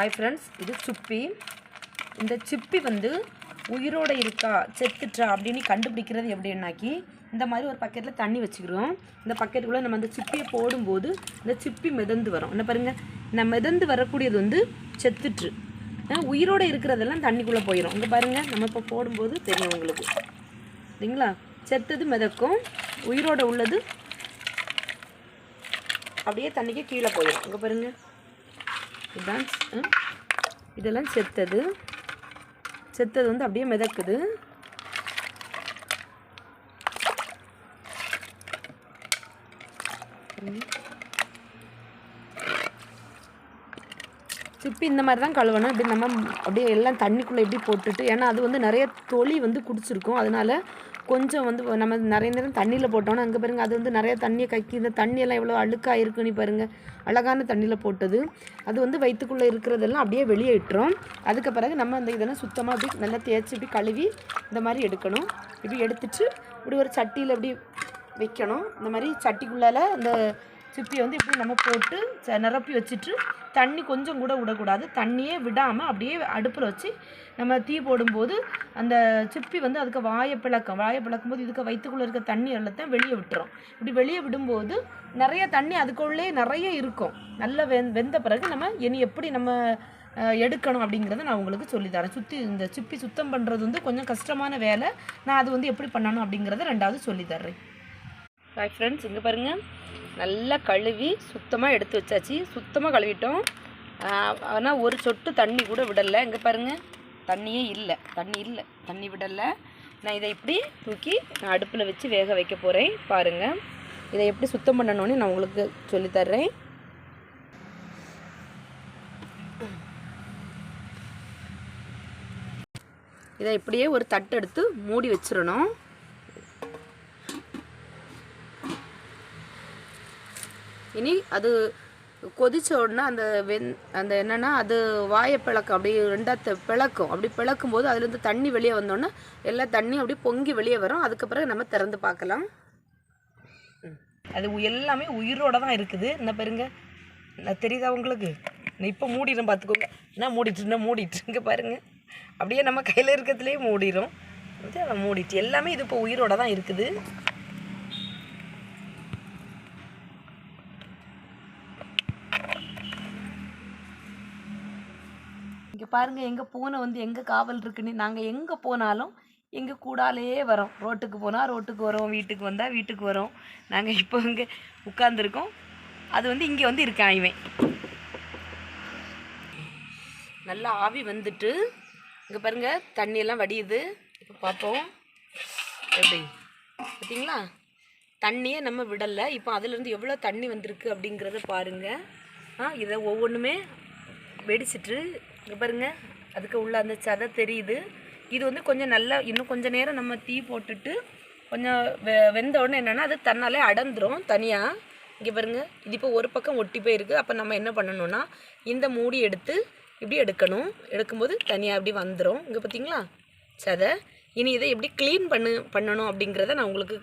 Hi friends இது சிப்பி. இந்த சிப்பி வந்து உயிரோடு இருக்கா செத்துட்டா அப்படின்னு கண்டுபிடிக்கிறது எப்படின்னாக்கி இந்த மாதிரி ஒரு பக்கெட்டில் தண்ணி வச்சுக்கிறோம். இந்த பக்கெட்டுக்குள்ளே நம்ம அந்த சிப்பியை போடும்போது இந்த சிப்பி மிதந்து வரும். என்ன பாருங்கள் நான் மிதந்து வரக்கூடியது வந்து செத்துட்டு. உயிரோடு இருக்கிறதெல்லாம் தண்ணிக்குள்ளே போயிடும் இங்கே பாருங்கள் நம்ம இப்போ போடும்போது தெரியும் உங்களுக்கு. சரிங்களா? செத்தது மிதக்கும் உயிரோட உள்ளது அப்படியே தண்ணிக்கு கீழே போயிடும் இங்கே பாருங்கள் இதுதான் இதெல்லாம் செத்தது. செத்தது வந்து அப்படியே மிதக்குது. சிப்பி இந்த மாதிரி தான் கழுவணும். இப்படி நம்ம அப்படியே எல்லாம் தண்ணிக்குள்ளே எப்படி போட்டுட்டு ஏன்னா அது வந்து நிறைய தொளி வந்து குடிச்சிருக்கும். அதனால கொஞ்சம் வந்து நம்ம நிறைய நேரம் தண்ணியில் போட்டோம்னா அங்கே பாருங்கள் அது வந்து நிறைய தண்ணியை கக்கி இந்த தண்ணியெல்லாம் எவ்வளோ அழுக்காக இருக்குன்னு பாருங்கள் அழகான தண்ணியில் போட்டது. அது வந்து வயிற்றுக்குள்ளே இருக்கிறதெல்லாம் அப்படியே வெளியே இட்டுரும் அதுக்கு பிறகு நம்ம அந்த இதெல்லாம் சுத்தமாக அப்படி நல்லா தேய்ச்சி இப்படி கழுவி இந்த மாதிரி எடுக்கணும். இப்படி எடுத்துட்டு இப்படி ஒரு சட்டியில் இப்படி வைக்கணும். இந்த மாதிரி சட்டிக்குள்ளால இந்த சிப்பியை வந்து இப்படி நம்ம போட்டு ச- நிரப்பி வச்சுட்டு தண்ணி கொஞ்சம் கூட விடக்கூடாது. தண்ணியே விடாமல் அப்படியே அடுப்பில் வச்சு நம்ம தீ போடும்போது அந்த சிப்பி வந்து அதுக்கு வாயை பிளக்கும். வாயை பிளக்கும் போது இதுக்கு வயிற்றுக்குள்ளே இருக்க தண்ணி எல்லாத்தையும் வெளியே விட்டுரும். இப்படி வெளியே விடும்போது நிறைய தண்ணி அதுக்குள்ளே நிறைய இருக்கும். நல்லா வெந் வெந்த பிறகு நம்ம இனி எப்படி நம்ம எடுக்கணும் அப்படிங்கிறத நான் உங்களுக்கு சொல்லித்தரேன் சுற்றி இந்த சிப்பி சுத்தம் பண்ணுறது வந்து கொஞ்சம் கஷ்டமான வேலை. நான் அது வந்து எப்படி பண்ணணும் அப்படிங்கிறத ரெண்டாவது சொல்லித்தர்றேன் ஹாய் ஃப்ரெண்ட்ஸ் இங்கே பாருங்கள் நல்லா கழுவி சுத்தமாக எடுத்து வச்சாச்சு. சுத்தமாக கழுவிட்டோம். ஆனால் ஒரு சொட்டு தண்ணி கூட விடலை. இங்கே பாருங்கள் தண்ணியே இல்லை. தண்ணி இல்லை. தண்ணி விடலை. நான் இதை இப்படி தூக்கி நான் அடுப்பில் வச்சு வேக வைக்க போகிறேன் பாருங்கள் இதை எப்படி சுத்தம் பண்ணணும்னு நான் உங்களுக்கு சொல்லித்தர்றேன் இதை இப்படியே ஒரு தட்டு எடுத்து மூடி வச்சிடணும். இனி அது கொதிச்ச உடனே அந்த வெந் அந்த என்னென்னா அது வாயை பிளக்கும். அப்படி ரெண்டாத்த பிளக்கும். அப்படி பிளக்கும் போது அதுலேருந்து தண்ணி வெளியே வந்தோடனே எல்லா தண்ணியும் அப்படியே பொங்கி வெளியே வரும். அதுக்கு பிறகு நம்ம திறந்து பார்க்கலாம். ம். அது உ- எல்லாமே உயிரோட தான் இருக்குது. என்ன பாருங்க. தெரியுதா உங்களுக்கு? நான் இப்போ மூடிடும் பார்த்துக்கோங்க. என்ன மூடிட்டு என்ன மூடிட்டு? இங்கே பாருங்க. அப்படியே நம்ம கையில் இருக்கிறதுலேயே மூடிடும் மூடிட்டு. எல்லாமே இது இப்போ உயிரோட தான் இருக்குது. இங்கே பாருங்கள் எங்கள் பூனை வந்து எங்கே காவல் இருக்குன்னு நாங்கள் எங்கே போனாலும் எங்கள் கூடாலேயே வரோம். ரோட்டுக்கு போனால் ரோட்டுக்கு வரோம் வீட்டுக்கு வந்தால் வீட்டுக்கு வரோம். நாங்கள் இப்போ இங்கே உட்காந்துருக்கோம் அது வந்து இங்கே வந்து இருக்கான் இவன். நல்லா ஆவி வந்துட்டு இங்கே பாருங்கள் தண்ணியெல்லாம் வடியுது. இப்போ பார்ப்போம் எப்படி? பார்த்தீங்களா தண்ணியே நம்ம விடலை. இப்போ அதுலேருந்து எவ்வளோ தண்ணி வந்திருக்கு அப்படிங்கிறத பாருங்கள் ஆ இதை ஒவ்வொன்றுமே வெடிச்சிட்டு பாருங்க. அதுக்கு உள்ளே அந்த சதை தெரியுது. இது வந்து கொஞ்சம் நல்லா இன்னும் கொஞ்சம் நேரம் நம்ம தீ போட்டுட்டு கொஞ்சம் வெ வெந்த உடனே என்னென்னா அது தன்னாலே அடந்துரும் தனியாக இங்கே பாருங்கள் இது இப்போ ஒரு பக்கம் ஒட்டி போயிருக்கு. அப்போ நம்ம என்ன பண்ணணும்னா இந்த மூடி எடுத்து இப்படி எடுக்கணும். எடுக்கும்போது தனியாக இப்படி வந்துடும் இங்கே பார்த்தீங்களா சதை. இனி இதை எப்படி க்ளீன் பண்ணு பண்ணணும் அப்படிங்கிறத நான் உங்களுக்கு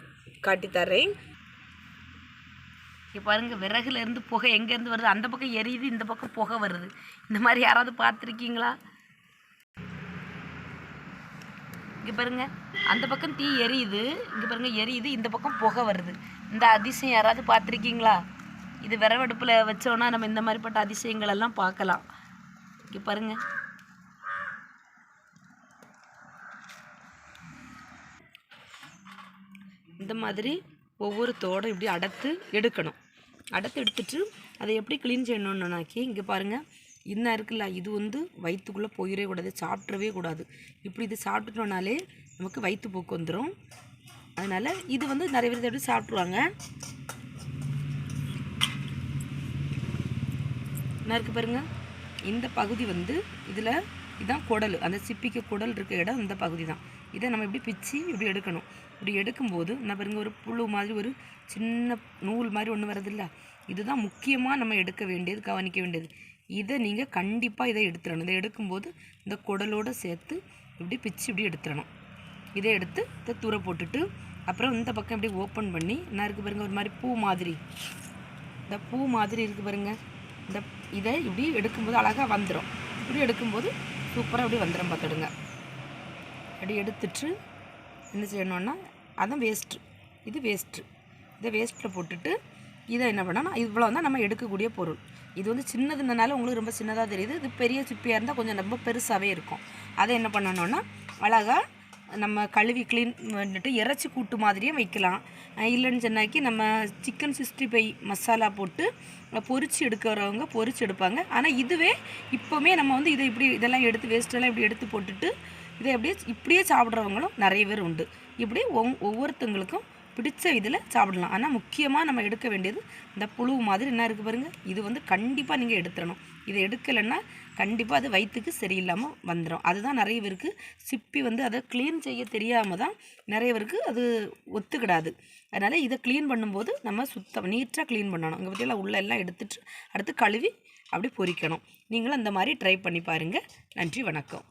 காட்டித்தரேன் இங்கே பாருங்க விறகுலேருந்து புகை எங்கேருந்து வருது? அந்த பக்கம் எரியுது இந்த பக்கம் புகை வருது. இந்த மாதிரி யாராவது பார்த்துருக்கீங்களா? இங்கே பாருங்கள் அந்த பக்கம் தீ எரியுது இங்கே பாருங்கள் எரியுது இந்த பக்கம் புகை வருது. இந்த அதிசயம் யாராவது பார்த்துருக்கீங்களா? இது விறவடுப்பில் வச்சோன்னா நம்ம இந்த மாதிரிப்பட்ட அதிசயங்கள் எல்லாம் பார்க்கலாம். இங்கே பாருங்கள் இந்த மாதிரி ஒவ்வொரு தோடும் இப்படி அடத்து எடுக்கணும். அடத்து எடுத்துட்டு அதை எப்படி க்ளீன் செய்யணும்னாக்கி இங்கே பாருங்கள் இன்னும் இருக்குல்ல இது வந்து வயிற்றுக்குள்ளே போயிடவே கூடாது சாப்பிட்றவே கூடாது. இப்படி இது சாப்பிட்டுட்டோம்னாலே நமக்கு வயிற்று போக்கு வந்துடும் அதனால் இது வந்து நிறைய பேர் எப்படி சாப்பிட்ருவாங்க என்ன இருக்குது பாருங்க இந்த பகுதி வந்து இதில் இதுதான் குடல். அந்த சிப்பிக்கு குடல் இருக்க இடம் இந்த பகுதி தான் இதை நம்ம இப்படி பிச்சு இப்படி எடுக்கணும். இப்படி எடுக்கும்போது நான் பாருங்கள் ஒரு புழு மாதிரி ஒரு சின்ன நூல் மாதிரி ஒன்று வரதில்ல இதுதான் முக்கியமாக நம்ம எடுக்க வேண்டியது கவனிக்க வேண்டியது. இதை நீங்கள் கண்டிப்பாக இதை எடுத்துடணும். இதை எடுக்கும்போது இந்த குடலோடு சேர்த்து இப்படி பிச்சு இப்படி எடுத்துடணும். இதை எடுத்து இதை தூர போட்டுட்டு அப்புறம் இந்த பக்கம் இப்படி ஓப்பன் பண்ணி என்ன இருக்குது பாருங்க ஒரு மாதிரி பூ மாதிரி. இந்த பூ மாதிரி இருக்குது பாருங்க. இந்த இதை இப்படி எடுக்கும்போது அழகாக வந்துடும் இப்படி எடுக்கும்போது சூப்பராக அப்படியே வந்துடும் பார்த்துடுங்க. அப்படி எடுத்துட்டு என்ன செய்யணுன்னா அதான் வேஸ்ட்டு இது வேஸ்ட்டு இதை வேஸ்ட்டில் போட்டுட்டு இதை என்ன பண்ணால் இவ்வளோ தான் நம்ம எடுக்கக்கூடிய பொருள். இது வந்து சின்னதுனால உங்களுக்கு ரொம்ப சின்னதாக தெரியுது. இது பெரிய சிப்பியாக இருந்தால் கொஞ்சம் ரொம்ப பெருசாகவே இருக்கும். அதை என்ன பண்ணணுன்னா அழகாக நம்ம கழுவி க்ளீன் பண்ணிட்டு இறைச்சி கூட்டு மாதிரியே வைக்கலாம். இல்லைன்னு சொன்னாக்கி நம்ம சிக்கன் சிக்ஸ்டி ஃபைவ் மசாலா போட்டு பொரிச்சு எடுக்கிறவங்க பொரிச்சு எடுப்பாங்க. ஆனால் இதுவே இப்போவுமே நம்ம வந்து இதை இப்படி இதெல்லாம் எடுத்து வேஸ்ட்டெல்லாம் இப்படி எடுத்து போட்டுட்டு இதை அப்படியே இப்படியே சாப்பிட்றவங்களும் நிறைய பேர் உண்டு. இப்படி ஒவ்வொருத்தங்களுக்கும் பிடிச்ச இதில் சாப்பிடலாம். ஆனால் முக்கியமாக நம்ம எடுக்க வேண்டியது இந்த புழு மாதிரி என்ன இருக்குது பாருங்கள் இது வந்து கண்டிப்பாக நீங்கள் எடுத்துடணும். இதை எடுக்கலைன்னா கண்டிப்பாக அது வயிற்றுக்கு சரியில்லாமல் வந்துடும் அதுதான் நிறைய பேருக்கு சிப்பி வந்து அதை க்ளீன் செய்ய தெரியாமல் தான் நிறைய பேருக்கு அது ஒத்துக்கிடாது. அதனால் இதை க்ளீன் பண்ணும்போது நம்ம சுத்தம் நீட்டாக க்ளீன் பண்ணணும். இங்கே பற்றியெல்லாம் உள்ள எல்லாம் எடுத்துட்டு அடுத்து கழுவி அப்படி பொரிக்கணும் நீங்களும் அந்த மாதிரி ட்ரை பண்ணி பாருங்கள் நன்றி வணக்கம்.